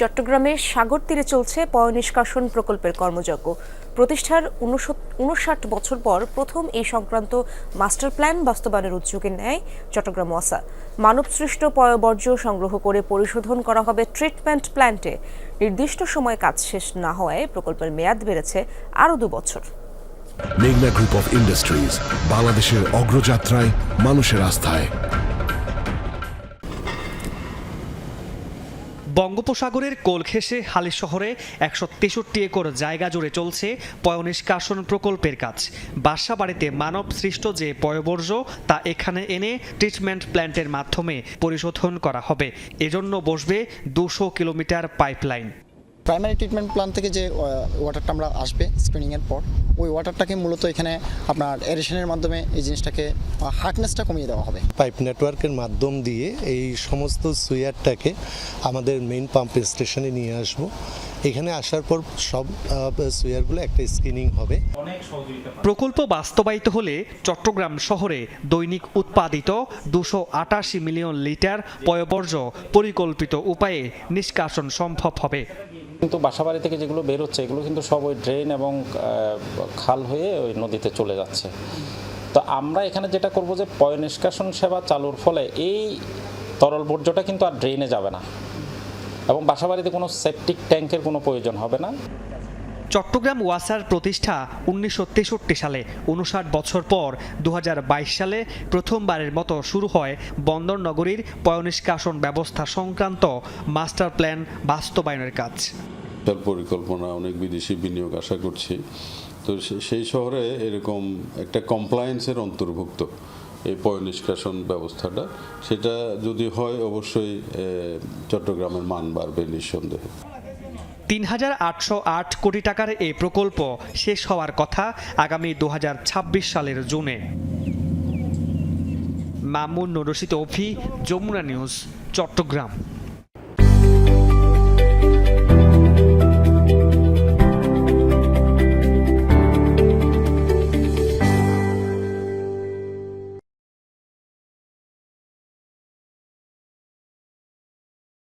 চট্টগ্রামের সাগর তীরে চলছে পয় নিষ্কাশন প্রকল্পের কর্মযজ্ঞ। প্রতিষ্ঠার উনষাট বছর পর প্রথম এই সংক্রান্ত মাস্টার প্ল্যান বাস্তবায়নের উদ্যোগে নেয় চট্টগ্রাম ওয়াসা। মানবসৃষ্ট পয়বর্জ্য সংগ্রহ করে পরিশোধন করা হবে ট্রিটমেন্ট প্ল্যান্টে। নির্দিষ্ট সময়ে কাজ শেষ না হওয়ায় প্রকল্পের মেয়াদ বেড়েছে আরও দু বছর। মেঘনা গ্রুপ অফ ইন্ডাস্ট্রিজ, বাংলাদেশের অগ্রযাত্রায় মানুষের আস্থায়। বঙ্গোপসাগরের কোল ঘেঁষে হালি শহরে একশো তেষট্টি একর জায়গা জুড়ে চলছে পয়নিষ্কাশন প্রকল্পের কাজ। বাসা বাড়িতে মানব সৃষ্ট যে পয়বর্জ্য, তা এখানে এনে ট্রিটমেন্ট প্ল্যান্টের মাধ্যমে পরিশোধন করা হবে। এজন্য বসবে দুশো kilometre pipeline. Primary treatment plan থেকে যে ওয়াটারটা আমরা আসবে স্ক্রিনিংয়ের পর, ওই ওয়াটারটাকে মূলত এখানে আপনার এরেশনের মাধ্যমে এই জিনিসটাকে হার্ডনেসটা কমিয়ে দেওয়া হবে। পাইপ নেটওয়ার্কের মাধ্যম দিয়ে এই সমস্ত সুইয়ারটাকে আমাদের মেইন পাম্প স্টেশনে নিয়ে আসব। এখানে আসার পর সব সুইয়ারগুলো একটা স্ক্রিনিং হবে। প্রকল্প বাস্তবায়িত হলে চট্টগ্রাম শহরে দৈনিক উৎপাদিত দুশো আটাশি মিলিয়ন লিটার পয়বর্জ্য পরিকল্পিত উপায়ে নিষ্কাশন সম্ভব হবে। কিন্তু বাসাবাড়ি থেকে যেগুলো বেরোচ্ছে এগুলো কিন্তু সব ওই ড্রেন এবং খাল হয়ে ওই নদীতে চলে যাচ্ছে। তো আমরা এখানে যেটা করব যে পয় নিষ্কাশন সেবা চালুর ফলে এই তরল বর্জ্যটা কিন্তু আর ড্রেনে যাবে না। এবং বাসাবাড়িতে কোনো সেপটিক ট্যাঙ্কের কোনো প্রয়োজন হবে না। চট্টগ্রাম ওয়াসার প্রতিষ্ঠা উনিশশো তেষট্টি সালে উনষাট বছর পর দু হাজার বাইশ সালে প্রথমবারের মতো শুরু হয় বন্দর নগরীর পয়নিষ্কাশন ব্যবস্থা সংক্রান্ত মাস্টার প্ল্যান বাস্তবায়নের কাজ। তার পরিকল্পনা অনেক বিদেশি বিনিয়োগ আশা করছি। তো সেই শহরে এরকম একটা কমপ্লায়েন্সের অন্তর্ভুক্ত। এই পয় নিষ্কাশন ব্যবস্থাটা। সেটা যদি হয়, অবশ্যই চট্টগ্রামের মান বাড়বে নিঃসন্দেহে। তিন হাজার আটশো আট কোটি টাকার এই প্রকল্প শেষ হওয়ার কথা আগামী দু হাজার ছাব্বিশ সালের জুনে। মামুন রশিদ অফি যমুনা নিউজ, চট্টগ্রাম।